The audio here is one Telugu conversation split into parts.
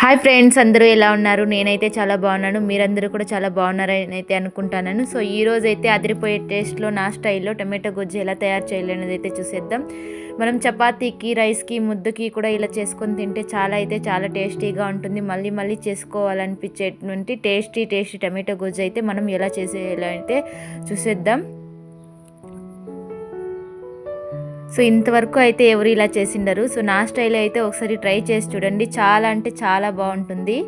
హాయ్ ఫ్రెండ్స్ అందరూ ఎలా ఉన్నారు? నేనైతే చాలా బాగున్నాను. మీరందరూ కూడా చాలా బాగున్నారని అయితే అనుకుంటున్నాను సో ఈ రోజు అయితే అదిరిపోయే టేస్ట్లో నా స్టైల్లో టమాటో గుజ్జు ఎలా తయారు చేయాలనేది అయితే చూసేద్దాం. మనం చపాతీకి రైస్కి ముద్దకి కూడా ఇలా చేసుకొని తింటే చాలా అయితే చాలా టేస్టీగా ఉంటుంది. మళ్ళీ మళ్ళీ చేసుకోవాలనిపించేటువంటి టేస్టీ టేస్టీ టమాటో గుజ్జు అయితే మనం ఎలా చేసేయాలంటే చూసేద్దాం. సో ఇంతవరకు అయితే ఎవరు ఇలా చేసిండరు. సో నా స్టైల్ అయితే ఒకసారి ట్రై చేసి చూడండి. చాలా అంటే చాలా బాగుంటుంది.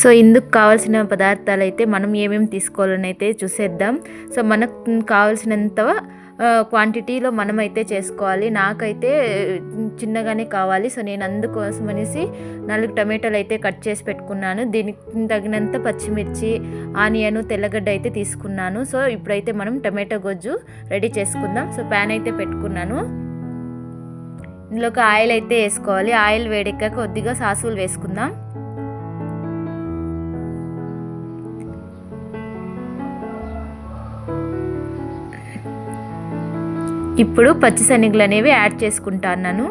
సో ఇందుకు కావాల్సిన పదార్థాలు అయితే మనం ఏమేమి తీసుకోవాలని అయితే చూసేద్దాం. సో మనకు కావాల్సినంత క్వాంటిటీలో మనం అయితే చేసుకోవాలి. నాకైతే చిన్నగానే కావాలి. సో నేను అందుకోసం అనేసి నాలుగు టమాటాలు అయితే కట్ చేసి పెట్టుకున్నాను. దీనికి తగినంత పచ్చిమిర్చి ఆనియన్ తెల్లగడ్డ అయితే తీసుకున్నాను. సో ఇప్పుడైతే మనం టమాటో గొజ్జు రెడీ చేసుకుందాం. సో ప్యాన్ అయితే పెట్టుకున్నాను. ఇందులోకి ఆయిల్ అయితే వేసుకోవాలి. ఆయిల్ వేడెక్కాక కొద్దిగా సాసులు వేసుకుందాం. ఇప్పుడు పచ్చిశనగలు అనేవి యాడ్ చేసుకుంటాను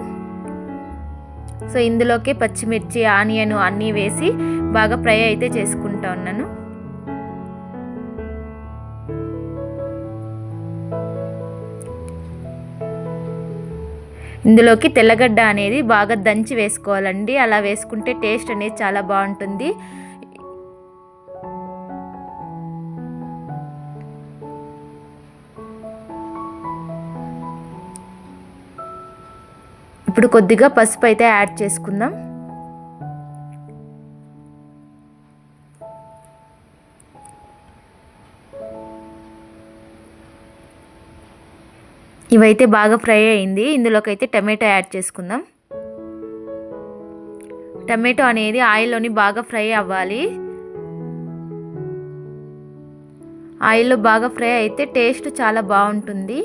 సో ఇందులోకి పచ్చిమిర్చి ఆనియన్ అన్నీ వేసి బాగా ఫ్రై అయితే చేసుకుంటా ఉన్నాను ఇందులోకి తెల్లగడ్డ అనేది బాగా దంచి వేసుకోవాలండి. అలా వేసుకుంటే టేస్ట్ అనేది చాలా బాగుంటుంది. ఇప్పుడు కొద్దిగా పసుపు అయితే యాడ్ చేసుకుందాం. ఇవైతే బాగా ఫ్రై అయింది. ఇందులోకి అయితే టమాటో యాడ్ చేసుకుందాం. టమాటో అనేది ఆయిల్లోని బాగా ఫ్రై అవ్వాలి. ఆయిల్లో బాగా ఫ్రై అయితే టేస్ట్ చాలా బాగుంటుంది.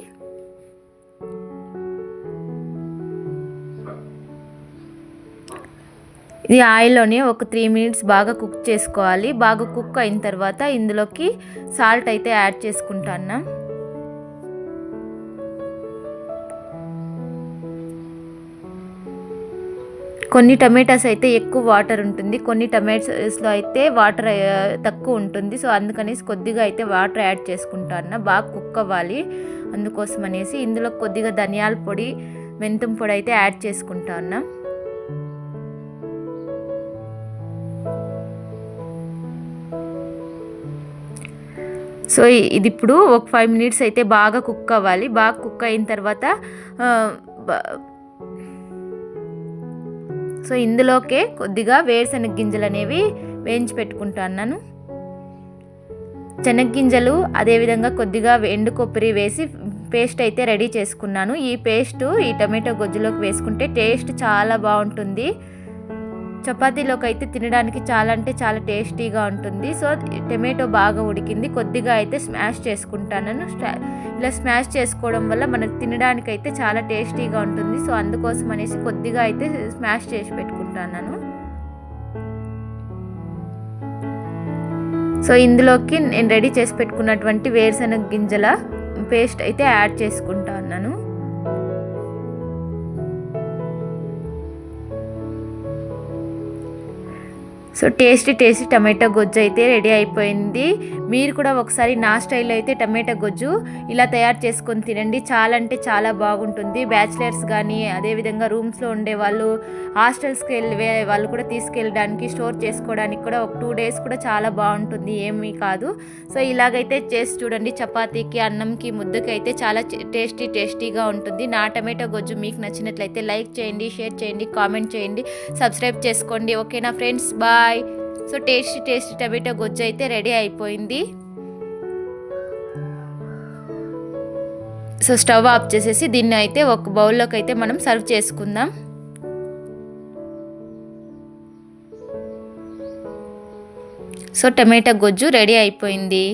ఇది ఆయిల్లోనే ఒక త్రీ మినిట్స్ బాగా కుక్ చేసుకోవాలి. బాగా కుక్ అయిన తర్వాత ఇందులోకి సాల్ట్ అయితే యాడ్ చేసుకుంటాను. కొన్ని టమాటాస్ అయితే ఎక్కువ వాటర్ ఉంటుంది. కొన్ని టమాటాస్లో అయితే వాటర్ తక్కువ ఉంటుంది. సో అందుకనేసి కొద్దిగా అయితే వాటర్ యాడ్ చేసుకుంటాను. బాగా కుక్ అవ్వాలి. అందుకోసం అనేసి ఇందులో కొద్దిగా ధనియాల పొడి మెంతం పొడి అయితే యాడ్ చేసుకుంటాను. సో ఇది ఇప్పుడు ఒక ఫైవ్ మినిట్స్ అయితే బాగా కుక్ అవ్వాలి. బాగా కుక్ అయిన తర్వాత సో ఇందులోకే కొద్దిగా వేరుశనగ గింజలు అనేవి వేయించి పెట్టుకుంటున్నాను శనగగింజలు అదేవిధంగా కొద్దిగా ఎండు కొబ్బరి వేసి పేస్ట్ అయితే రెడీ చేసుకున్నాను. ఈ పేస్ట్ ఈ టమాటో గొజ్జులోకి వేసుకుంటే టేస్ట్ చాలా బాగుంటుంది. చపాతీలోకి అయితే తినడానికి చాలా అంటే చాలా టేస్టీగా ఉంటుంది. సో టమాటో బాగా ఉడికింది. కొద్దిగా అయితే స్మాష్ చేసుకుంటాను ఇలా స్మాష్ చేసుకోవడం వల్ల మనకు తినడానికి అయితే చాలా టేస్టీగా ఉంటుంది. సో అందుకోసం అనేసి కొద్దిగా అయితే స్మాష్ చేసి పెట్టుకుంటాను సో ఇందులోకి నేను రెడీ చేసి పెట్టుకున్నటువంటి వేరుశనగ గింజల పేస్ట్ అయితే యాడ్ చేసుకుంటా ఉన్నాను సో టేస్టీ టేస్టీ టమాటో గొజ్జు అయితే రెడీ అయిపోయింది. మీరు కూడా ఒకసారి నా స్టైల్లో అయితే టమాటో గొజ్జు ఇలా తయారు చేసుకొని తినండి. చాలా అంటే చాలా బాగుంటుంది. బ్యాచిలర్స్ కానీ అదేవిధంగా రూమ్స్లో ఉండే వాళ్ళు హాస్టల్స్కి వెళ్ళే వాళ్ళు కూడా తీసుకెళ్ళడానికి స్టోర్ చేసుకోవడానికి కూడా ఒక టూ డేస్ కూడా చాలా బాగుంటుంది. ఏమీ కాదు. సో ఇలాగైతే చేసి చూడండి. చపాతీకి అన్నంకి ముద్దకి అయితే చాలా టేస్టీ టేస్టీగా ఉంటుంది. నా టమాటో గొజ్జు మీకు నచ్చినట్లయితే లైక్ చేయండి షేర్ చేయండి కామెంట్ చేయండి సబ్స్క్రైబ్ చేసుకోండి. ఓకేనా friends? Bye bye. So tasty tasty tomato గొజ్జు అయితే రెడీ అయిపోయింది. సో స్టవ్ ఆఫ్ చేసేసి దీన్ని అయితే ఒక బౌల్లోకి అయితే మనం సర్వ్ చేసుకుందాం. సో టమాటా గొజ్జు రెడీ అయిపోయింది.